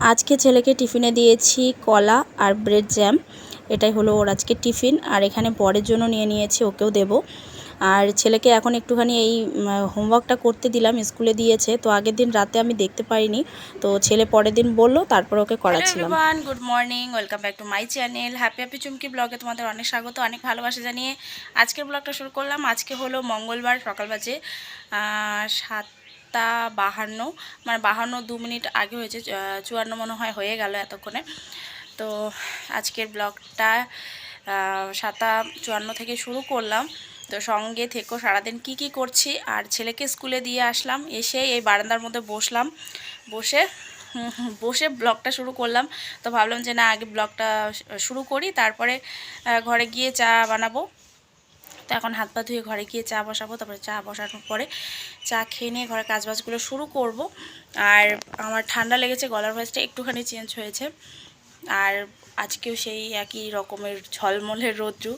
আজকে ছেলেকে টিফিনে দিয়েছি কলা আর ব্রেড জ্যাম। এটাই হলো ওর আজকে টিফিন আর এখানে বরের জন্য নিয়ে নিয়েছি ওকেও দেব। আর ছেলেকে এখন একটুখানি এই হোমওয়ার্কটা করতে দিলাম স্কুলে দিয়েছে তো আগের দিন রাতে আমি দেখতে পাইনি তো ছেলে পরের দিন বলল তারপর ওকে করাচ্ছিলাম। Good morning welcome back to my channel happy happy Chumki ব্লগে তোমাদের অনেক স্বাগত অনেক ভালোবাসা জানিয়ে আজকের ব্লগটা শুরু করলাম। আজকে হলো মঙ্গলবার সকাল বাজে আহ, সাতটা বাহান্ন মানে বাহান্ন দু মিনিট আগে হয়েছে চুয়ান্ন মনে হয় হয়ে গেল এতক্ষণে। তো আজকের ব্লগটা সাতা চুয়ান্ন থেকে শুরু করলাম। তো সঙ্গে থেকেও সারাদিন কি কি করছি? আর ছেলেকে স্কুলে দিয়ে আসলাম, এসে এই বারান্দার মধ্যে বসলাম। বসে বসে ব্লগটা শুরু করলাম। তো ভাবলাম যে না, আগে ব্লগটা শুরু করি, তারপরে ঘরে গিয়ে চা বানাবো। তো এখন হাত পা ধুয়ে ঘরে গিয়ে চা বসাবো, তারপরে চা বসানোর পরে চা খেয়ে নিয়ে ঘরে কাজবাজগুলো শুরু করব। আর আমার ঠান্ডা লেগেছে, গলার ভয়েসটা একটুখানি চেঞ্জ হয়েছে। আর আজকেও সেই একই রকমের ঝলমলের রৌদ্রু।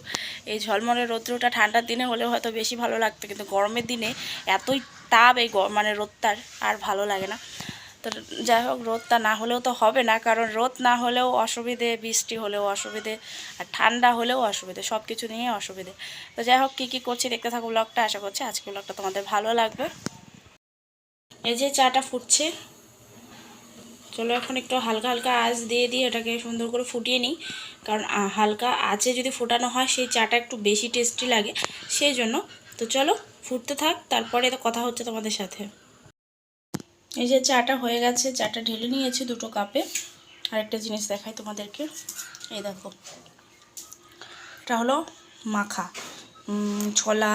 এই ঝলমলের রৌদ্রুটা ঠান্ডার দিনে হলেও হয়তো বেশি ভালো লাগতো, কিন্তু গরমের দিনে এতই তাপ এই মানে রোদটার, আর ভালো লাগে না। তো যাই হোক, রোদটা না হলেও তো হবে না, কারণ রোদ না হলেও অসুবিধে, বৃষ্টি হলেও অসুবিধে, আর ঠান্ডা হলেও অসুবিধে সব কিছু নিয়ে অসুবিধে। তো যাই হোক, কী কী করছি দেখতে থাকো ব্লগটা, আশা করছি আজকে ব্লগটা তোমাদের ভালো লাগবে। এই যে চাটা ফুটছে, চলো এখন একটু হালকা হালকা আঁচ দিয়ে দিয়ে এটাকে সুন্দর করে ফুটিয়ে নিই, কারণ হালকা আঁচে যদি ফোটানো হয়, সেই চাটা একটু বেশি টেস্টি লাগে, সেই জন্য। তো চলো, ফুটতে থাক, তারপরে কথা হচ্ছে তোমাদের সাথে। এই যে চাটা হয়ে গেছে, চাটা ঢেলে নিয়েছি দুটো কাপে। আরেকটা জিনিস দেখাই তোমাদেরকে। এই দেখো। এটা হলো মাখা। ছোলা,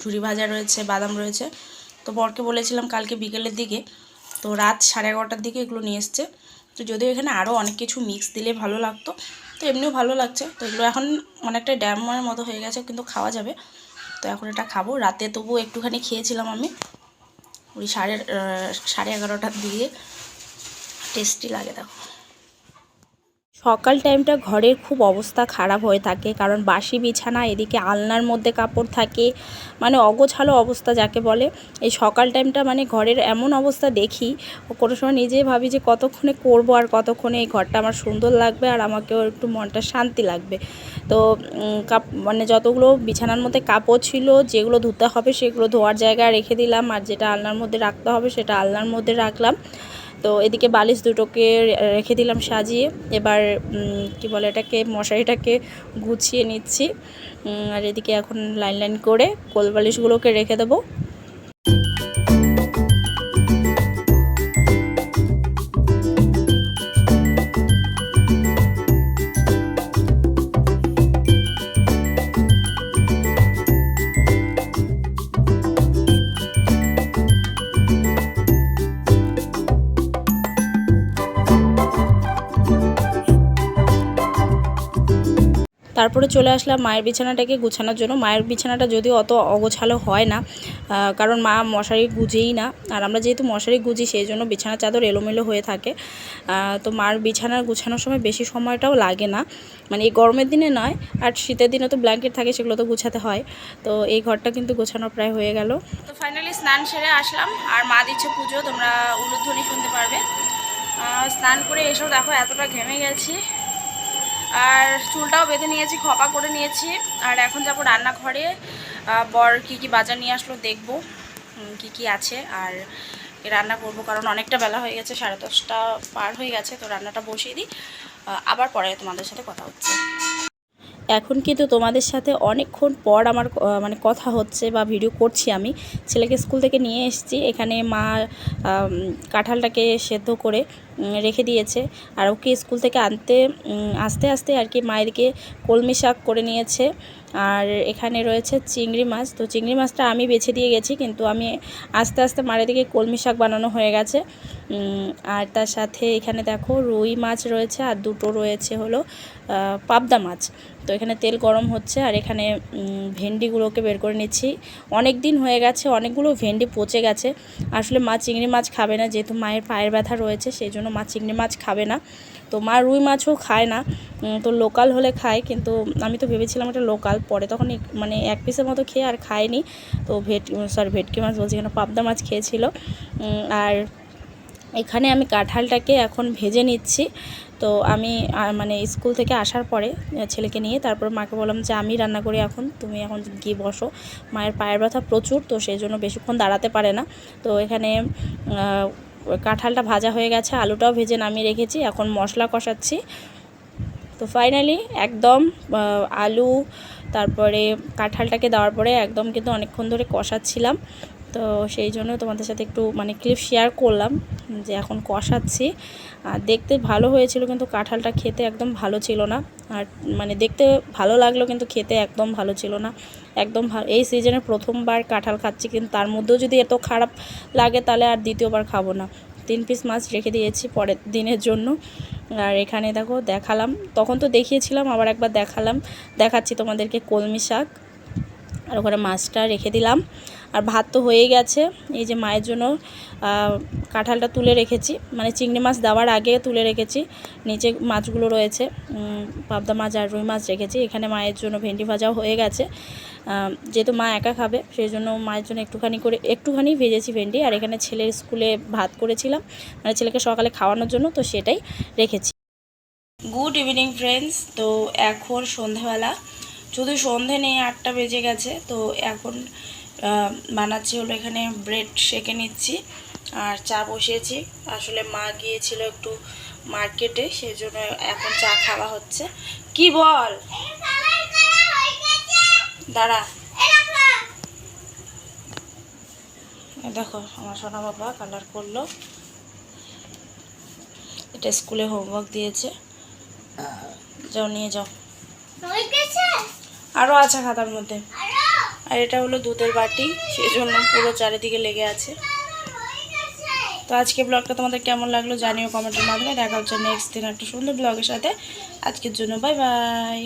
ঝুরি ভাজা রয়েছে, বাদাম রয়েছে। তো বরকে বলেছিলাম কালকে বিকেলের দিকে। তো রাত সাড়ে এগারোটার দিকে এগুলো নিয়ে এসছে। তো যদিও এখানে আরও অনেক কিছু মিক্স দিলে ভালো লাগতো, তো এমনিও ভালো লাগছে। তো এগুলো এখন অনেকটা ড্যামের মতো হয়ে গেছে, কিন্তু খাওয়া যাবে। তো এখন এটা খাব। রাতে তবু একটুখানি খেয়েছিলাম আমি। ওই সাড়ে সাড়ে এগারোটার দিকে টেস্টি লাগে দেখো সকাল টাইমটা ঘরের খুব অবস্থা খারাপ হয়ে থাকে, কারণ বাসি বিছানা, এদিকে আলনার মধ্যে কাপড় থাকে মানে অগোছালো অবস্থা যাকে বলে। এই সকাল টাইমটা মানে ঘরের এমন অবস্থা দেখি, কোনো সময় নিজেই ভাবি যে কতক্ষণে করব আর কতক্ষণে এই ঘরটা আমার সুন্দর লাগবে আর আমাকেও একটু মনটা শান্তি লাগবে। তো কাপ মানে যতগুলো বিছানার মধ্যে কাপড় ছিল, যেগুলো ধুতে হবে সেগুলো ধোয়ার জায়গায় রেখে দিলাম আর যেটা আলনার মধ্যে রাখতে হবে সেটা আলনার মধ্যে রাখলাম। তো এদিকে বালিশ দুটোকে রেখে দিলাম সাজিয়ে। এবার কি বলে এটাকে, মশারিটাকে গুছিয়ে নিচ্ছি। আর এদিকে এখন লাইন লাইন করে কোল বালিশগুলোকে রেখে দেবো। তারপরে চলে আসলাম মায়ের বিছানাটাকে গুছানোর জন্য। মায়ের বিছানাটা যদিও অত অগোছালো হয় না কারণ মা মশারি গুজেই না। আর আমরা যেহেতু মশারি গুজি, সেই জন্য বিছানার চাদর এলোমেলো হয়ে থাকে। তো মার বিছানা গুছানোর সময় বেশি সময়টাও লাগে না। মানে এই গরমের দিনে নয়, আর শীতের দিনে তো ব্ল্যাঙ্কেট থাকে, সেগুলো তো গুছাতে হয়। তো এই ঘরটা কিন্তু গোছানো প্রায় হয়ে গেল। তো ফাইনালি স্নান সেরে আসলাম। আর মা দিচ্ছে পুজো, তোমরা উলুধ্বনি শুনতে পারবে। স্নান করে এসেও দেখো এতটা ঘেমে গেছি। আর চুলটাও বেঁধে নিয়েছি, খপা করে নিয়েছি। আর এখন যাব রান্নাঘরে। বর কি কি বাজার নিয়ে আসলো দেখব কি কি আছে। আর রান্না করব কারণ অনেকটা বেলা হয়ে গেছে, সাড়ে দশটা পার হয়ে গেছে, তো রান্নাটা বসিয়ে দিই। আবার পরে তোমাদের সাথে কথা হচ্ছে। এখন কিন্তু তোমাদের সাথে অনেকক্ষণ পর আমার মানে কথা হচ্ছে বা ভিডিও করছি আমি। ছেলেকে স্কুল থেকে নিয়ে এসেছি, এখানে মা কাঁঠালটাকে সেদ্ধ করে রেখে দিয়েছে। আর ওকে স্কুল থেকে আনতে আস্তে আস্তে আর কি মায়েরকে কলমি শাক করে নিয়েছে। আর এখানে রয়েছে চিংড়ি মাছ। তো চিংড়ি মাছটা আমি বেছে দিয়ে গেছি, কিন্তু আমি আস্তে আস্তে মায়ের দিকে কলমি শাক বানানো হয়ে গেছে। আর তার সাথে এখানে দেখো রুই মাছ রয়েছে আর দুটো রয়েছে হলো পাবদা মাছ। তো এখানে তেল গরম হচ্ছে আর এখানে ভেন্ডিগুলোকে বের করে নিচ্ছি। অনেক দিন হয়ে গেছে, অনেকগুলো ভেন্ডি পচে গেছে। আসলে মা চিংড়ি মাছ খাবে না, যেহেতু মায়ের পায়ের ব্যথা রয়েছে, সেই জন্য মা চিংড়ি মাছ খাবে না। তো মা রুই মাছও খায় না। তো লোকাল হলে খায়, কিন্তু আমি তো ভেবেছিলাম এটা লোকাল। পরে তখন মানে এক পিসের মতো খেয়ে আর খায়নি। তো ভেট সরি ভেটকি মাছ বলছি এখানে পাবদা মাছ খেয়েছিল। আর এখানে আমি কাঁঠালটাকে এখন ভেজে নিচ্ছি। তো আমি মানে স্কুল থেকে আসার পরে ছেলেকে নিয়ে তারপর মাকে বললাম যে, আমি রান্না করি এখন, তুমি এখন গিয়ে বসো। মায়ের পায়ের ব্যথা প্রচুর, তো সেই জন্য বেশিক্ষণ দাঁড়াতে পারে না। তো এখানে কাঁঠালটা ভাজা হয়ে গেছে, আলুটাও ভেজে নামিয়ে রেখেছি, এখন মশলা কষাচ্ছি। তো ফাইনালি একদম আলু, তারপরে কাঁঠালটাকে দেওয়ার পরে একদম কিন্তু অনেকক্ষণ ধরে কষাচ্ছিলাম। তো সেই জন্য তোমাদের সাথে একটু মানে ক্লিপ শেয়ার করলাম যে এখন কষাচ্ছি। আর দেখতে ভালো হয়েছিল কিন্তু কাঁঠালটা খেতে একদম ভালো ছিল না। আর মানে দেখতে ভালো লাগল কিন্তু খেতে একদম ভালো ছিল না। একদম ভালো এই সিজনে প্রথমবার কাঁঠাল খাচ্ছি কিন্তু তার মধ্যেও যদি এত খারাপ লাগে তাহলে আর দ্বিতীয়বার খাব না। তিন পিস মাছ রেখে দিয়েছি পরের দিনের জন্য। আর এখানে দেখো, দেখালাম। তখন তো দেখিয়েছিলাম, আবার একবার দেখালাম। দেখাচ্ছি তোমাদেরকে কলমি শাক। আর ওখানে মাছটা রেখে দিলাম। আর ভাত তো হয়ে গেছে। এই যে মায়ের জন্য কাঁঠালটা তুলে রেখেছি। মানে চিংড়ি মাছ দেওয়ার আগে তুলে রেখেছি। নিচে মাছগুলো রয়েছে। পাবদা মাছ আর রুই মাছ রেখেছি। এখানে মায়ের জন্য ভেন্ডি ভাজাও হয়ে গেছে। যেহেতু মা একা খাবে, সেই জন্য মায়ের জন্য একটুখানি করে, একটুখানি ভেজেছি ভেন্ডি। আর এখানে ছেলের স্কুলে ভাত করেছিলাম। মানে ছেলেকে সকালে খাওয়ানোর জন্য, তো সেটাই রেখেছি। Good evening friends. তো এখন সন্ধেবেলা। শুধু সন্ধে নেই, আটটা বেজে গেছে, তো এখন বানাচ্ছি হলো এখানে ব্রেড সেঁকে নিচ্ছি আর চা বসিয়েছি। আসলে মা গিয়েছিল একটু মার্কেটে সেই জন্য এখন চা খাওয়া হচ্ছে। কি বল? দাঁড়া। দেখো আমার সোনা বাবা কালার করল। এটা স্কুলে হোমওয়ার্ক দিয়েছে। যাও নিয়ে যাও। আরও আছে খাতার মধ্যে। আর এটা হলো দুধের বাটি সেই জন্য পুরো চারিদিকে লেগে আছে। তো আজকে ব্লগটা তোমাদের কেমন লাগল জানিও কমেন্টের মাধ্যমে। দেখা হচ্ছে নেক্সট দিন একটা সুন্দর ব্লগের সাথে। আজকের জন্য বাই বাই